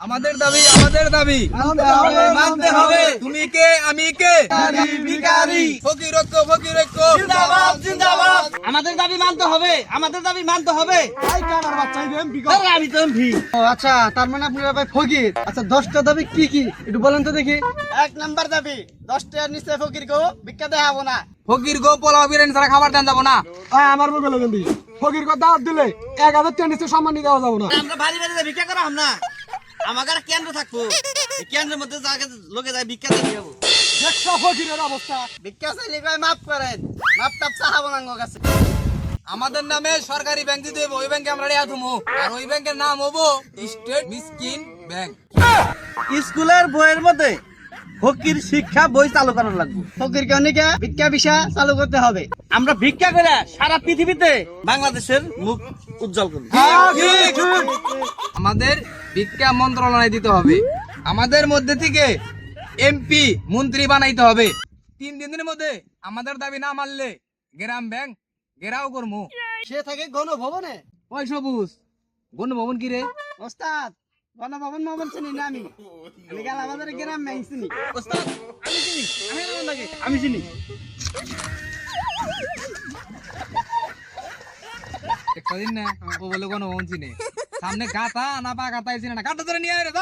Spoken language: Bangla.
আমাদের দাবি আমাদের দাবি। মানতে হবে। তুমি কে আমি কে? ফকির ঐক্য ফকির ঐক্য আমাদের দাবি মানতে হবে আমাদের দাবি মানতে হবে। আমি তো এমপি আচ্ছা তার মানে আপনারা ভাই ফকির। আচ্ছা দশটা দাবি কি কি? একটু বলেন তো দেখি। এক নাম্বার দাবি দশটার নিচে ফকির গো ভিক্ষা দেখাবো না। ফকির গো পোলাও বিরিয়ানি ছাড়া খাবার দেন যাব না। আমার দি ফকির কথা দাওয়াত দিলে এক হাজার টাকা নিচে সম্মান নিতে দেওয়া যাব না। আমরা বাড়ি বাড়ি যাই ভিক্ষা করা না। আমাকে কেন্দ্র থাকব? কেন্দ্রের মধ্যে লোকে যায় ভিক্ষা দিয়ে যাব। দেখছ ফকিরের অবস্থা? ভিক্ষা চাইলে কয় মাফ করেন। মাফ টাপ চাহাবো না কাছে। আমাদের নামে সরকারি ব্যাংক দিতে হইব ওই ব্যাংকে আমরা রেয়া থমু। আর ওই ব্যাংকের নাম হব স্টেট মিসকিন ব্যাংক। স্কুলের বইয়ের মধ্যে ফকির শিক্ষা বই চালু করার লাগবে। ফকির কেউনিকে ভিক্ষা ভিসা চালু করতে হবে। আমরা ভিক্ষা করে সারা পৃথিবীতে বাংলাদেশের মুখ উজ্জ্বল করব। আমাদের বিজ্ঞান মন্ত্রণালয় দিতে হবে। আমাদের মধ্যে থেকে এমপি মন্ত্রী বানাইতে হবে। তিন দিনের মধ্যে আমাদের দাবি না মানলে গ্রাম ব্যাংক গেরাও করমু। সে থাকে গণভবনে। ওই সবুজ। গণ ভবন কি রে? ওস্তাদ গণভবন ভবন চিনি না আমি? আমি গেল আমাদের গ্রাম ব্যাংক চিনি। ওস্তাদ আমি চিনি। আমি লাগে আমি চিনি। না ও বলে গণ ভবন চিনে। সামনে গাতা না পা এসে না। গাতা ধরে নিয়ে আয় রে